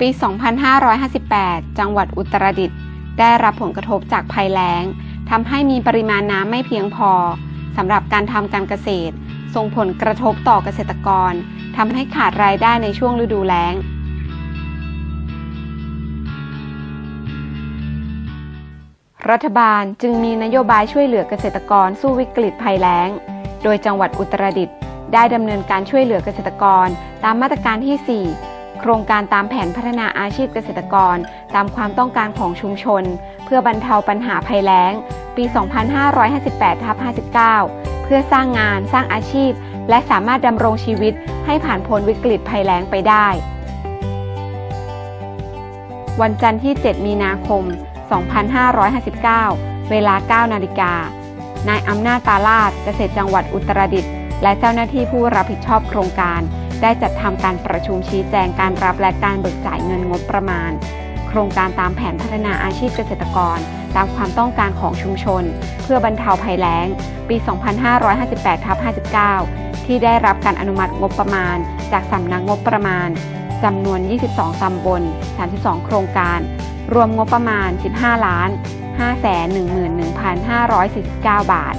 ปี 2558 จังหวัดอุตรดิตถ์ได้รับผลกระทบจากภัยแล้งทำให้มีปริมาณน้ำไม่เพียงพอสำหรับการทำการเกษตร ส่งผลกระทบต่อเกษตรกรทำให้ขาดรายได้ในช่วงฤดูแล้ง รัฐบาลจึงมีนโยบายช่วยเหลือเกษตรกรสู้วิกฤตภัยแล้ง โดยจังหวัดอุตรดิตถ์ได้ดำเนินการช่วยเหลือเกษตรกรตามมาตรการที่ 4 โครงการตามแผนพัฒนาอาชีพเกษตรกร ตามความต้องการของชุมชน เพื่อบรรเทาปัญหาภัยแล้ง ปี 2558ทับ59 เพื่อสร้างงานสร้างอาชีพ และสามารถดำรงชีวิตให้ผ่านพ้นวิกฤตภัยแล้งไปได้ วันจันทร์ที่ 7 มีนาคม 2559 เวลา 9 นาฬิกานายอำนาจตาลาดเกษตรจังหวัดอุตรดิตถ์และเจ้าหน้าที่ผู้รับผิดชอบโครงการ ได้จัดทำการประชุมชี้แจงการรับและการเบิกจ่ายเงินงบประมาณ โครงการตามแผนพัฒนาอาชีพเกษตรกร ตามความต้องการของชุมชน เพื่อบรรเทาภัยแล้ง ปี 2558ทับ59 ที่ได้รับการอนุมัติงบประมาณ จากสำนักงบประมาณจำนวน 22 ตำบล 32 โครงการ รวมงบประมาณ 15 ล้าน511,549 บาท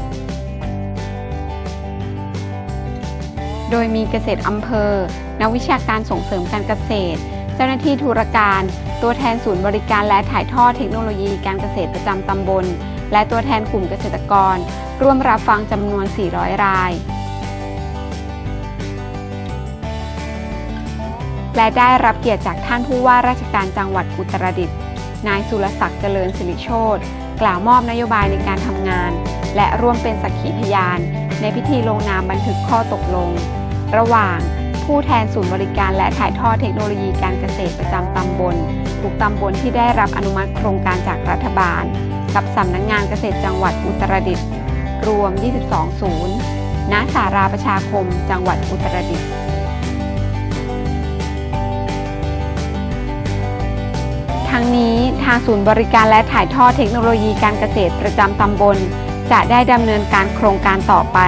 โดยมีเกษตรอำเภอ นักวิชาการส่งเสริมการเกษตร เจ้าหน้าที่ธุรการ ตัวแทนศูนย์บริการและถ่ายทอดเทคโนโลยีการเกษตรประจำตำบล และตัวแทนกลุ่มเกษตรกร ร่วมรับฟังจำนวน 400 ราย และได้รับเกียรติจากท่านผู้ว่าราชการจังหวัดอุตรดิตถ์นายสุรศักดิ์เจริญสิริโชตกล่าวมอบนโยบายในการทำงาน และร่วมเป็นสักขีพยาน ในพิธีลงนามบันทึกข้อตกลง ระหว่างผู้แทนศูนย์บริการและถ่ายทอดเทคโนโลยีการเกษตรประจำตำบลทุกตำบลที่ได้รับอนุมัติโครงการจากรัฐบาล กับสำนักงงานเกษตรจังหวัดอุตรดิตถ์รวม 22 ศูนย์ณสาราประชาคม จังหวัดอุตรดิตถ์ทั้งนี้ทางศูนย์บริการและถ่ายทอดเทคโนโลยีการเกษตรประจำตำบล จะได้ดำเนินการโครงการต่อไป